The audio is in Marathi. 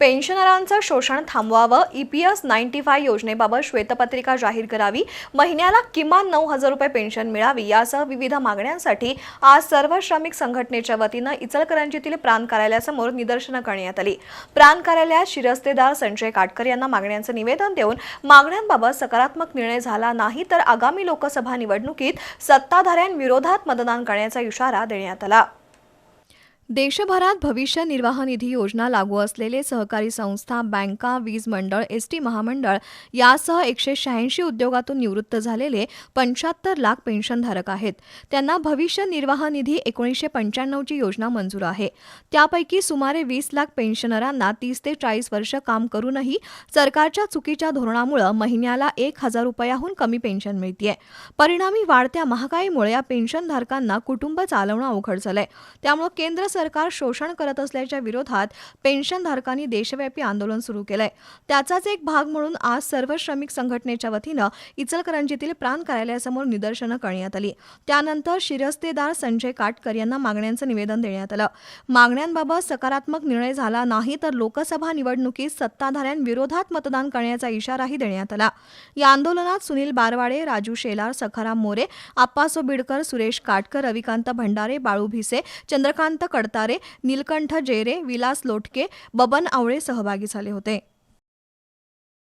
पेन्शनरांचं शोषण थांबवावं E P S ninety five योजनेबाबत श्वेतपत्रिका जाहीर करावी महिन्याला किमान नऊ हजार रुपये पेन्शन मिळावी यासह विविध मागण्यांसाठी आज सर्व श्रमिक संघटनेच्या वतीनं इचलकरंजीतील प्रांत कार्यालयासमोर निदर्शनं करण्यात आली. प्रांत कार्यालयात शिरस्तेदार संजय काटकर यांना मागण्यांचं निवेदन देऊन मागण्यांबाबत सकारात्मक निर्णय झाला नाही तर आगामी लोकसभा निवडणुकीत सत्ताधाऱ्यांविरोधात मतदान करण्याचा इशारा देण्यात आला. देशभरात भविष्य निर्वाह निधी योजना लागू असलेले सहकारी संस्था बँका वीज मंडळ एस टी महामंडळ यासह एकशे शहाऐंशी उद्योगातून निवृत्त झालेले पंच्याहत्तर लाख पेन्शनधारक आहेत. त्यांना भविष्य निर्वाह निधी एकोणीसशे पंच्याण्णवची योजना मंजूर आहे. त्यापैकी सुमारे वीस लाख पेन्शनरांना तीस ते चाळीस वर्ष काम करूनही सरकारच्या चुकीच्या धोरणामुळे महिन्याला एक हजार रुपयाहून कमी पेन्शन मिळतीये. परिणामी वाढत्या महागाईमुळे या पेन्शनधारकांना कुटुंब चालवणं अवघड झालंय. त्यामुळे केंद्र सरकार शोषण करत असल्याच्या विरोधात पेन्शनधारकांनी देशव्यापी आंदोलन सुरू केलंय. त्याचाच एक भाग म्हणून आज सर्व श्रमिक संघटनेच्या वतीनं इचलकरंजीतील प्राण कार्यालयासमोर निदर्शनं करण्यात आली. त्यानंतर शिरस्तेदार संजय काटकर यांना मागण्यांचं निवेदन देण्यात आलं. मागण्यांबाबत सकारात्मक निर्णय झाला नाही तर लोकसभा निवडणुकीत सत्ताधाऱ्यांविरोधात मतदान करण्याचा इशाराही देण्यात आला. या आंदोलनात सुनील बारवाडे राजू शेलार सखाराम मोरे आप्पासो बिडकर सुरेश काटकर रविकांत भंडारे बाळू भिसे चंद्रकांत कडतारे नीलकंठ जेरे विलास लोटके बबन आवळे सहभागी झाले होते.